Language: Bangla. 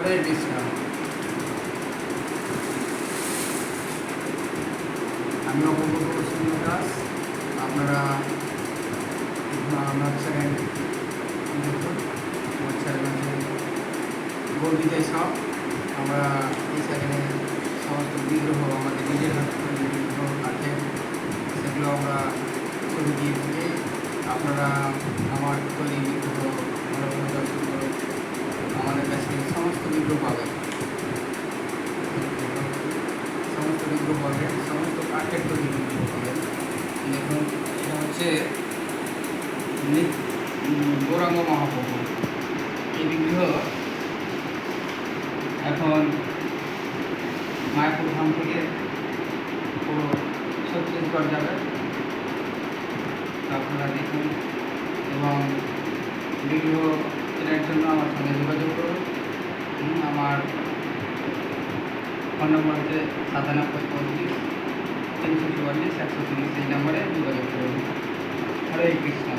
হরে কৃষ্ণ আমি অপূর্ব দাস আপনারা আমার সেকেন্ড দেখুন আমার ছেলে আছে গর্বিতাই সব আমরা এই সেকেন্ডে সমস্ত বিগ্রহ আমাদের নিজের বিগ্রহ আছে সেগুলো আমরা ছবি দিয়ে থাকি আপনারা আমার তৈরি বিগ্রহ বিগ্রহ পাবেন সমস্ত কাঠের তৈরি বিগ্রহ পাবেন দেখুন এটা হচ্ছে গৌরাঙ্গ মহাপ্রভু। এই বিগ্রহ এখন মায়াপুর ধাম থেকে পুরো ছত্তিশগড় যাবে। আপনারা দেখুন। এবং বিগ্রহ কেনার জন্য আমার সঙ্গে যোগাযোগ করুন হুম, আমার ফোন নম্বর হচ্ছে সাতানব্বই পঁয়ত্রিশ তিনশো চুয়াল্লিশ, একশো তিরিশ, এই নম্বরে যোগাযোগ করুন। হরে কৃষ্ণ